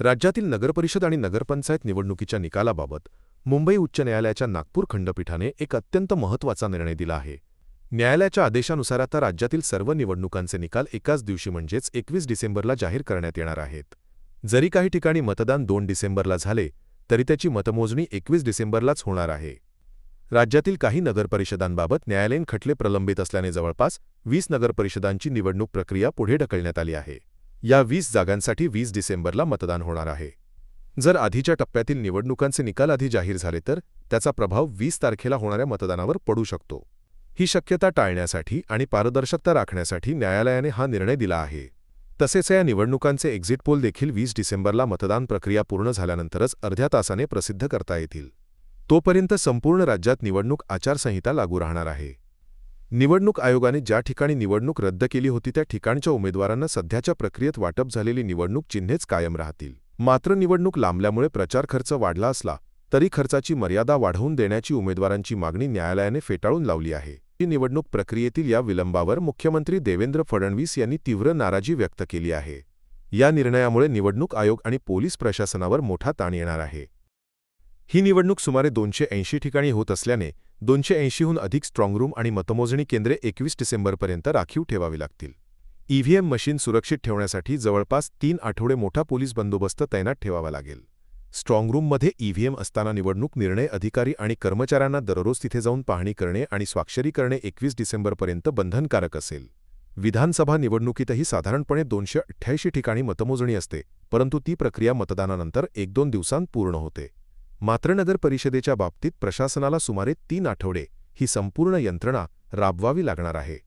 राज्यातील नगरपरिषद आणि नगरपंचायत निवडणुकीच्या निकालाबाबत मुंबई उच्च न्यायालयाच्या नागपूर खंडपीठाने एक अत्यंत महत्त्वाचा निर्णय दिला आहे. न्यायालयाच्या आदेशानुसार आता राज्यातील सर्व निवडणुकांचे निकाल एकाच दिवशी म्हणजेच एकवीस डिसेंबरला जाहीर करण्यात येणार आहेत. जरी काही ठिकाणी मतदान दोन डिसेंबरला झाले तरी त्याची मतमोजणी एकवीस डिसेंबरलाच होणार आहे. राज्यातील काही नगरपरिषदांबाबत न्यायालयीन खटले प्रलंबित असल्याने जवळपास वीस नगरपरिषदांची निवडणूक प्रक्रिया पुढे ढकलण्यात आली आहे. या वीस जागांसाठी वीस डिसेंबरला मतदान होणार आहे. जर आधीच्या टप्प्यातील निवडणुकांचे निकाल आधी जाहीर झाले तर त्याचा प्रभाव वीस तारखेला होणाऱ्या मतदानावर पडू शकतो. ही शक्यता टाळण्यासाठी आणि पारदर्शकता राखण्यासाठी न्यायालयाने हा निर्णय दिला आहे. तसेच या निवडणुकांचे एक्झिट पोल देखील वीस डिसेंबरला मतदान प्रक्रिया पूर्ण झाल्यानंतरच अर्ध्या तासाने प्रसिद्ध करता येतील. तोपर्यंत संपूर्ण राज्यात निवडणूक आचारसंहिता लागू राहणार आहे. निवडणूक आयोगाने ज्या ठिकाणी निवडणूक रद्द केली होती त्या ठिकाणच्या उमेदवारांना सध्याच्या प्रक्रियेत वाटप झालेली निवडणूक चिन्हेच कायम राहतील. मात्र निवडणूक लांबल्यामुळे प्रचार खर्च वाढला असला तरी खर्चाची मर्यादा वाढवून देण्याची उमेदवारांची मागणी न्यायालयाने फेटाळून लावली आहे. ही निवडणूक प्रक्रियेतील या विलंबावर मुख्यमंत्री देवेंद्र फडणवीस यांनी तीव्र नाराजी व्यक्त केली आहे. या निर्णयामुळे निवडणूक आयोग आणि पोलीस प्रशासनावर मोठा ताण येणार आहे. ही निवडणूक सुमारे दोनशे ऐंशी ठिकाणी होत असल्याने दोनशे ऐंशीहून अधिक स्ट्रॉंगरूम आणि मतमोजणी केंद्रे एकवीस डिसेंबरपर्यंत राखीव ठेवावी लागतील. ईव्हीएम मशीन सुरक्षित ठेवण्यासाठी जवळपास तीन आठवडे मोठा पोलीस बंदोबस्त तैनात ठेवावा लागेल. स्ट्रॉंगरूममध्ये ईव्हीएम असताना निवडणूक निर्णय अधिकारी आणि कर्मचाऱ्यांना दररोज तिथे जाऊन पाहणी करणे आणि स्वाक्षरी करणे एकवीस डिसेंबरपर्यंत बंधनकारक असेल. विधानसभा निवडणुकीतही साधारणपणे दोनशे अठ्ठ्याऐंशी ठिकाणी मतमोजणी असते परंतु ती प्रक्रिया मतदानानंतर एक दोन दिवसांत पूर्ण होते. मात्र नगर परिषदेच्या बाबतीत प्रशासनाला सुमारे तीन आठवडे ही संपूर्ण यंत्रणा राबवावी लागणार आहे.